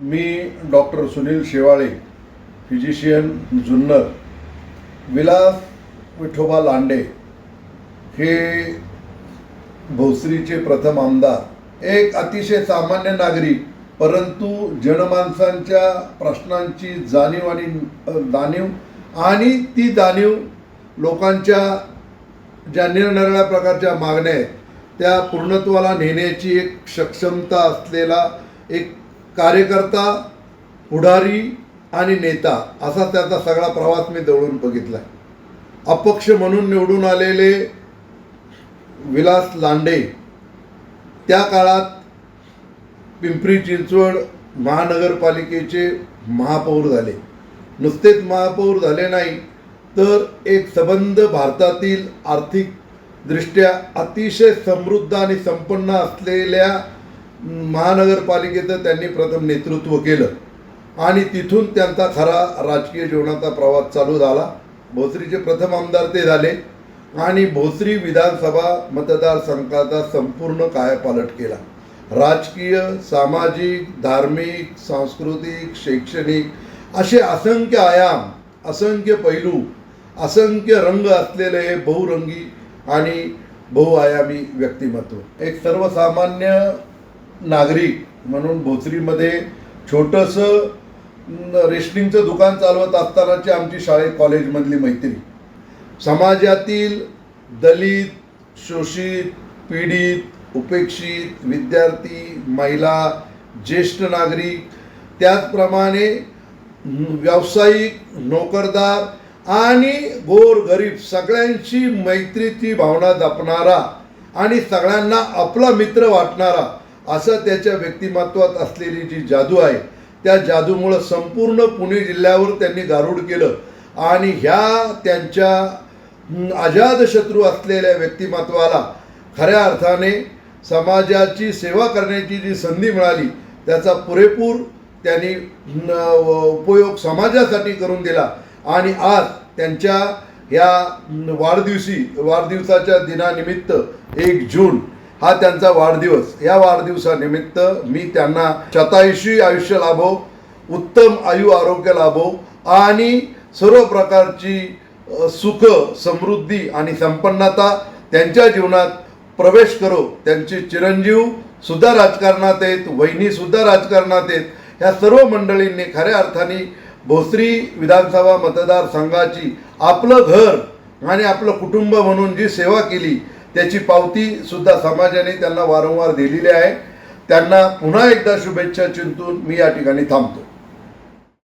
मी doctor Sunil Shewale physician Junnar Vilas Vithoba Lande हे भोसरीचे प्रथम आमदार. एक अतिशय सामान्य नागरिक परंतु जनमानसांच्या प्रश्नांची जाणीव आणि जाणीव आणि ती जाणीव लोकांच्या ज्या निरनिराळ्या प्रकारच्या मागण्या आहेत त्या पूर्णत्वाला नेण्याची एक सक्षमता असलेला एक कार्यकर्ता पुढारी आणि नेता असा त्याचा सगळा प्रवास मी जवळून बघितला अपक्ष म्हणून निवडून आलेले विलास लांडे त्या काळात पिंपरी चिंचवड महानगरपालिकेचे महापौर झाले. नुसतेच महापौर झाले नाही तर एक सबंध भारतातील आर्थिकदृष्ट्या अतिशय समृद्ध आणि संपन्न असलेल्या महानगरपालिकेचं त्यांनी प्रथम नेतृत्व केलं. आणि तिथून त्यांचा खरा राजकीय जीवनाचा प्रवास चालू झाला. भोसरीचे प्रथम आमदार ते झाले. आणि भोसरी विधानसभा मतदारसंघाचा संपूर्ण कायापालट केला. राजकीय सामाजिक धार्मिक सांस्कृतिक शैक्षणिक असे असंख्य आयाम असंख्य पैलू असंख्य रंग असलेले हे बहुरंगी आणि बहुआयामी व्यक्तिमत्व. एक सर्वसामान्य नागरिक म्हणून भोसरीमध्ये छोटंसं रेशनिंगचं दुकान चालवत असतानाची आमची शाळेत कॉलेजमधली मैत्री. समाजातील दलित शोषित पीडित उपेक्षित विद्यार्थी महिला ज्येष्ठ नागरिक त्याचप्रमाणे व्यावसायिक नोकरदार आणि गोर गरीब सगळ्यांची मैत्रीची भावना जपणारा आणि सगळ्यांना आपला मित्र वाटणारा असं त्याच्या व्यक्तिमत्वात असलेली जी जादू आहे त्या जादूमुळं संपूर्ण पुणे जिल्ह्यावर त्यांनी गारूड केलं. आणि ह्या त्यांच्या अजाद अजातशत्रू असलेल्या व्यक्तिमत्वाला खऱ्या अर्थाने समाजाची सेवा करण्याची जी संधी मिळाली त्याचा पुरेपूर त्यांनी उपयोग समाजासाठी करून दिला. आणि आज त्यांच्या या वाढदिवशी वाढदिवसाच्या दिनानिमित्त एक जून हा त्यांचा वाढदिवस. या वाढदिवसानिमित्त मी त्यांना शतायुषी आयुष्य लाभो उत्तम आयु आरोग्य लाभो आणि सर्व प्रकारची सुख समृद्धी आणि संपन्नता त्यांच्या जीवनात प्रवेश करो. त्यांचे चिरंजीव सुद्धा राजकारणात आहेत वहिनी सुद्धा राजकारणात आहेत. ह्या सर्व मंडळींनी खऱ्या अर्थाने भोसरी विधानसभा मतदारसंघाची आपलं घर आणि आपलं कुटुंब म्हणून जी सेवा केली त्याची पावती सुद्धा समाजाने त्यांना वारंवार दिलेली आहे. त्यांना पुन्हा एकदा शुभेच्छा चिंतून मी या ठिकाणी थांबतो.